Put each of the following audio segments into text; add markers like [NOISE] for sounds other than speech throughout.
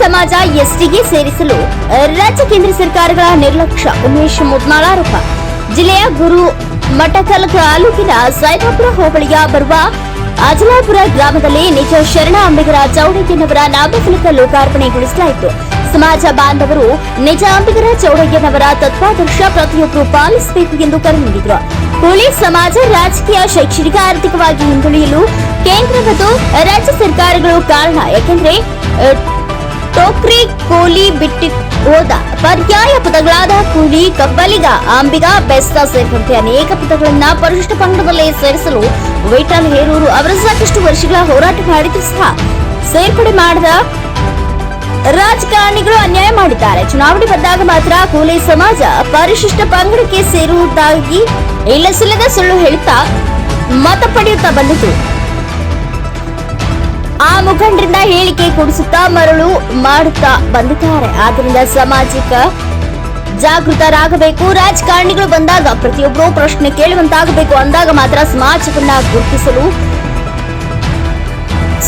ಸಮಾಜ ಎಸ್ಟಿಗೆ ಸೇರಿಸಲು ರಾಜ್ಯ ಕೇಂದ್ರ ಸರ್ಕಾರಗಳ ನಿರ್ಲಕ್ಷ್ಯ. ಉಮೇಶ್ ಮುದ್ನಾಳ ಆರೋಪ. ಜಿಲ್ಲೆಯ ಗುರು ಮಠಕಲ್ ತಾಲೂಕಿನ ಸೈದಾಪುರ ಹೋಬಳಿಯ ಬರುವ ಅಜಲಾಪುರ ಗ್ರಾಮದಲ್ಲಿ ನಿಜ ಶರಣ ಅಂಬಿಗರ ಚೌಡಯ್ಯನವರ ನಾಮಫಲಕ ಲೋಕಾರ್ಪಣೆಗೊಳಿಸಲಾಯಿತು. ಸಮಾಜ ಬಾಂಧವರು ನಿಜ ಅಂಬಿಗರ ಚೌಡಯ್ಯನವರ ತತ್ವಾದರ್ಶ ಪ್ರತಿಯೊಬ್ಬರು ಪಾಲಿಸಬೇಕು ಎಂದು ಕರೆ ನೀಡಿದರು. ಹುಳಿ ಸಮಾಜ ರಾಜಕೀಯ ಶೈಕ್ಷಣಿಕ ಆರ್ಥಿಕವಾಗಿ ಹಿಂದುಳಿಯಲು ಕೇಂದ್ರ ಮತ್ತು ರಾಜ್ಯ ಸರ್ಕಾರಗಳು ಕಾರಣ. ಯಾಕೆಂದ್ರೆ ಟೋಕ್ರಿ, ಕೂಲಿ, ಬಿಟ್ಟಿ ಹೋದ ಪರ್ಯಾಯ ಪದಗಳಾದ ಕೂಲಿ ಕಬ್ಬಲಿಗ, ಅಂಬಿಗ ಬೆಸ್ತ ಸೇರಿದಂತೆ ಅನೇಕ ಪದಗಳನ್ನ ಪರಿಶಿಷ್ಟ ಪಂಗಡದಲ್ಲೇ ಸೇರಿಸಲು ವೈಟಾಲ್ ಹೇರೂರು ಅವರ ಸಾಕಷ್ಟು ವರ್ಷಗಳ ಹೋರಾಟ ಮಾಡಿದ್ರು ಸಹ. ಸೇರ್ಪಡೆ ಮಾಡಿದ ರಾಜಕಾರಣಿಗಳು ಅನ್ಯಾಯ ಮಾಡಿದ್ದಾರೆ. ಚುನಾವಣೆ ಬಂದಾಗ ಮಾತ್ರ ಕೂಲಿ ಸಮಾಜ ಪರಿಶಿಷ್ಟ ಪಂಗಡಕ್ಕೆ ಸೇರುವುದಾಗಿ ಇಲ್ಲಸಿಲ್ಲದ ಸುಳ್ಳು ಹೇಳುತ್ತಾ ಮತ ಪಡೆಯುತ್ತಾ ಬಂದಿತು. ಆ ಮುಖಂಡರಿಂದ ಹೇಳಿಕೆ ಕೊಡಿಸುತ್ತಾ ಮರಳು ಮಾಡುತ್ತಾ ಬಂದಿದ್ದಾರೆ. ಆದ್ದರಿಂದ ಸಾಮಾಜಿಕ ಜಾಗೃತರಾಗಬೇಕು. ರಾಜಕಾರಣಿಗಳು ಬಂದಾಗ ಪ್ರತಿಯೊಬ್ಬರು ಪ್ರಶ್ನೆ ಕೇಳುವಂತಾಗಬೇಕು. ಅಂದಾಗ ಮಾತ್ರ ಸಮಾಜವನ್ನ ಗುರುತಿಸಲು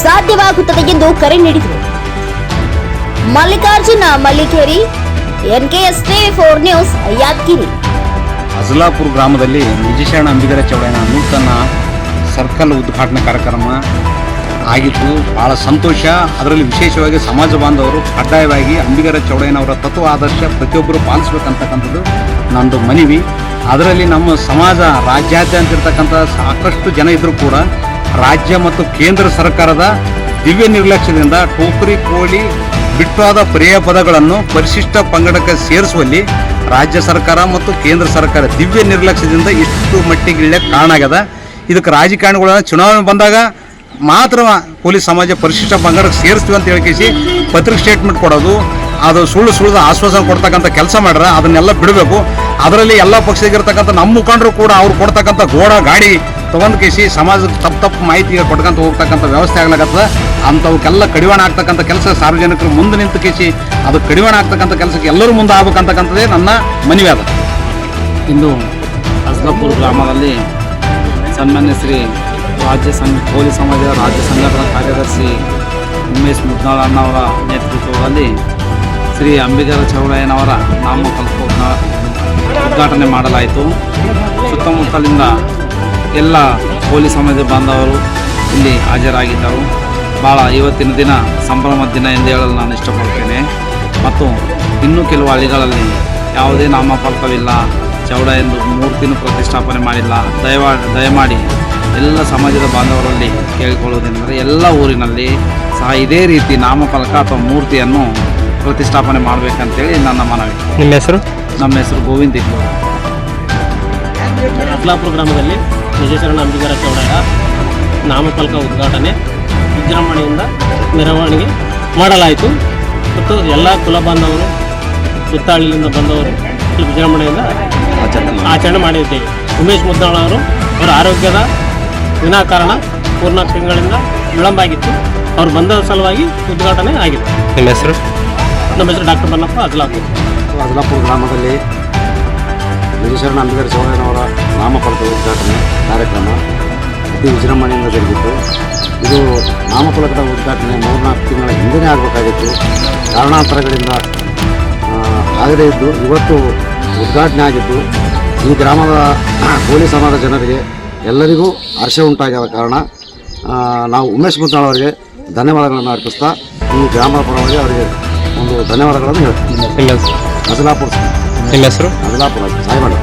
ಸಾಧ್ಯವಾಗುತ್ತದೆ ಎಂದು ಕರೆ ನೀಡಿದರು. Mallikarjuna Mallikeri NKS four news, Yadgiri. Ajalapura ಗ್ರಾಮದಲ್ಲಿ ನಿಜಶರಣ ಅಂಬಿಗರ ಚೌಡಯ್ಯನ ನೂತನ ಸರ್ಕಲ್ ಉದ್ಘಾಟನಾ ಕಾರ್ಯಕ್ರಮ ಆಗಿತ್ತು. ಬಹಳ ಸಂತೋಷ. ಅದರಲ್ಲಿ ವಿಶೇಷವಾಗಿ ಸಮಾಜ ಬಾಂಧವರು ಕಡ್ಡಾಯವಾಗಿ ಅಂಬಿಗರ ಚೌಡಯ್ಯನವರ ತತ್ವ ಆದರ್ಶ ಪ್ರತಿಯೊಬ್ಬರು ಪಾಲಿಸಬೇಕಂತಕ್ಕಂಥದ್ದು ನಂದು ಮನವಿ. ಅದರಲ್ಲಿ ನಮ್ಮ ಸಮಾಜ ರಾಜ್ಯಾದ್ಯಂತ ಇರತಕ್ಕಂಥ ಸಾಕಷ್ಟು ಜನ ಇದ್ದರೂ ಕೂಡ ರಾಜ್ಯ ಮತ್ತು ಕೇಂದ್ರ ಸರ್ಕಾರದ ದಿವ್ಯ ನಿರ್ಲಕ್ಷ್ಯದಿಂದ ಟೋಕರಿ ಕೋಳಿ ಬಿಟ್ಟಾದ ಪರ್ಯಾಯ ಪದಗಳನ್ನು ಪರಿಶಿಷ್ಟ ಪಂಗಡಕ್ಕೆ ಸೇರಿಸುವಲ್ಲಿ ರಾಜ್ಯ ಸರ್ಕಾರ ಮತ್ತು ಕೇಂದ್ರ ಸರ್ಕಾರ ದಿವ್ಯ ನಿರ್ಲಕ್ಷ್ಯದಿಂದ ಇಷ್ಟು ಮಟ್ಟಿಗೆ ಕಾರಣ ಆಗ್ಯದ. ಇದಕ್ಕೆ ರಾಜಕಾರಣಿಗಳ ಚುನಾವಣೆ ಬಂದಾಗ ಮಾತ್ರ ಪೊಲೀಸ್ ಸಮಾಜ ಪರಿಶಿಷ್ಟ ಪಂಗಡಕ್ಕೆ ಸೇರಿಸ್ತೀವಿ ಅಂತ ಹೇಳ್ಕೇಸಿ ಪತ್ರಿಕೆ ಸ್ಟೇಟ್ಮೆಂಟ್ ಕೊಡೋದು, ಅದು ಸುಳ್ಳು ಸುಳ್ಳು ಆಶ್ವಾಸನೆ ಕೊಡ್ತಕ್ಕಂಥ ಕೆಲಸ ಮಾಡ್ರೆ ಅದನ್ನೆಲ್ಲ ಬಿಡಬೇಕು. ಅದರಲ್ಲಿ ಎಲ್ಲ ಪಕ್ಷದಾಗಿರ್ತಕ್ಕಂಥ ನಮ್ಮ ಮುಖಂಡರು ಕೂಡ ಅವ್ರು ಕೊಡ್ತಕ್ಕಂಥ ಗೋಡ ಗಾಡಿ ತೊಗೊಂಡು ಕೇಸಿ ಸಮಾಜಕ್ಕೆ ತಪ್ಪು ತಪ್ಪು ಮಾಹಿತಿ ಕೊಡ್ಕೊಂತ ಹೋಗ್ತಕ್ಕಂಥ ವ್ಯವಸ್ಥೆ ಆಗ್ಲಾಗತ್ತದ ಅಂಥವಕ್ಕೆಲ್ಲ ಕಡಿವಾಣ ಆಗ್ತಕ್ಕಂಥ ಕೆಲಸ ಸಾರ್ವಜನಿಕರು ಮುಂದೆ ನಿಂತು ಕೇಸಿ ಅದು ಕಡಿವಾಣ ಆಗ್ತಕ್ಕಂಥ ಕೆಲಸಕ್ಕೆ ಎಲ್ಲರೂ ಮುಂದೆ ಆಗ್ಬೇಕಂತಕ್ಕಂಥದ್ದೇ ನನ್ನ ಮನವಿ ಅದ ಇಂದು ಅಸ್ಲಾಪುರ ಗ್ರಾಮದಲ್ಲಿ ಸನ್ಮಾನ್ಯ ಶ್ರೀ ರಾಜ್ಯ ಸಂಘ ಕೋಲಿ ಸಮಾಜದ ರಾಜ್ಯ ಸಂಘಟನಾ ಕಾರ್ಯದರ್ಶಿ ಉಮೇಶ್ ಮುದ್ನಾಳ ಅಣ್ಣವರ ನೇತೃತ್ವದಲ್ಲಿ ಶ್ರೀ ಅಂಬಿಗರ ಚೌಡಯ್ಯನವರ ನಾಮಫಲಕ ಉದ್ಘಾಟನೆ ಮಾಡಲಾಯಿತು. ಸುತ್ತಮುತ್ತಲಿಂದ ಎಲ್ಲ ಕೋಲಿ ಸಮಾಜ ಬಾಂಧವರು ಇಲ್ಲಿ ಹಾಜರಾಗಿದ್ದರು. ಭಾಳ ಇವತ್ತಿನ ದಿನ ಸಂಭ್ರಮದ ದಿನ ಎಂದು ಹೇಳಲು ನಾನು ಇಷ್ಟಪಡ್ತೇನೆ. ಮತ್ತು ಇನ್ನೂ ಕೆಲವು ಹಳ್ಳಿಗಳಲ್ಲಿ ಯಾವುದೇ ನಾಮಫಲಕವಿಲ್ಲ, ಚೌಡ ಎಂದು ಮೂರ್ತಿನೂ ಪ್ರತಿಷ್ಠಾಪನೆ ಮಾಡಿಲ್ಲ. ದಯವಾ, ದಯಮಾಡಿ ಎಲ್ಲ ಸಮಾಜದ ಬಾಂಧವರಲ್ಲಿ ಕೇಳಿಕೊಳ್ಳುವುದೇನೆಂದರೆ ಎಲ್ಲ ಊರಿನಲ್ಲಿ ಸಹ ಇದೇ ರೀತಿ ನಾಮಫಲಕ ಅಥವಾ ಮೂರ್ತಿಯನ್ನು ಪ್ರತಿಷ್ಠಾಪನೆ ಮಾಡಬೇಕಂತೇಳಿ ನನ್ನ ಮನವಿ. ನಿಮ್ಮ ಹೆಸರು? ನಮ್ಮ ಹೆಸರು ಗೋವಿಂದ್ ಇಬ್ಬರು ಅತ್ಲಾಪುರ ಗ್ರಾಮದಲ್ಲಿ ವಿಜಯಶರಣ ಅಂಬಿಗರ ಚೌಡಯ್ಯ ನಾಮಫಲಕ ಉದ್ಘಾಟನೆ ವಿಜೃಂಭಣೆಯಿಂದ ಮೆರವಣಿಗೆ ಮಾಡಲಾಯಿತು. ಮತ್ತು ಎಲ್ಲ ಕುಲ ಬಾಂಧವರು ಸುತ್ತಾಳಿಯಿಂದ ಬಂದವರು ವಿಜೃಂಭಣೆಯಿಂದ ಆಚರಣೆ ಮಾಡಿದ್ದೇವೆ. ಉಮೇಶ್ ಮುದ್ದಾಳ ಅವರು ಅವರ ಆರೋಗ್ಯದ ವಿನಾಕಾರಣ ಮೂರ್ನಾಲ್ಕು ತಿಂಗಳಿಂದ ವಿಳಂಬ ಆಗಿತ್ತು ಅವ್ರು ಬಂದ ಸಲುವಾಗಿ ಉದ್ಘಾಟನೆ ಆಗಿದೆ. ನಿಮ್ಮ ಹೆಸರು? ನಮ್ಮ ಹೆಸರು ಡಾಕ್ಟರ್ ಬನ್ನಪ್ಪ ಅಜ್ಲಾಪುರ. ಅಜಲಾಪುರ ಗ್ರಾಮದಲ್ಲಿ ವಿಜಯಶರಣ ಅಂಬೇಡ್ಕರ್ ಚೌಡಯ್ಯನವರ ನಾಮಫಲಕ ಉದ್ಘಾಟನೆ ಕಾರ್ಯಕ್ರಮ ಅತಿ ವಿಜೃಂಭಣೆಯಿಂದ ಜರುಗಿತ್ತು ಇದು ನಾಮಫಲಕದ ಉದ್ಘಾಟನೆ ಮೂರ್ನಾಲ್ಕು ತಿಂಗಳ ಹಿಂದೆಯೇ ಆಗಬೇಕಾಗಿತ್ತು. ಕಾರಣಾಂತರಗಳಿಂದ ಆಗದೇ ಇದ್ದು ಇವತ್ತು ಉದ್ಘಾಟನೆ ಆಗಿದ್ದು ಈ ಗ್ರಾಮದ [CLEARS THROAT] ಕೋಲಿ ಸಮಾಜ ಜನರಿಗೆ ಎಲ್ಲರಿಗೂ ಹರ್ಷ ಉಂಟಾಗಿದ ಕಾರಣ ನಾವು ಉಮೇಶ್ ಮುದ್ದಾಳ್ ಅವರಿಗೆ ಧನ್ಯವಾದಗಳನ್ನು ಅರ್ಪಿಸ್ತಾ ಈ ಗ್ರಾಮ ಪರವಾಗಿ ಅವರಿಗೆ ಒಂದು ಧನ್ಯವಾದಗಳನ್ನು ಹೇಳ್ತೀನಿ. ಅಜಲಾಪುರ. ಹೆಸರು? ಅಜಲಾಪುರ. ಸಾಯಿಬಣ್ಣ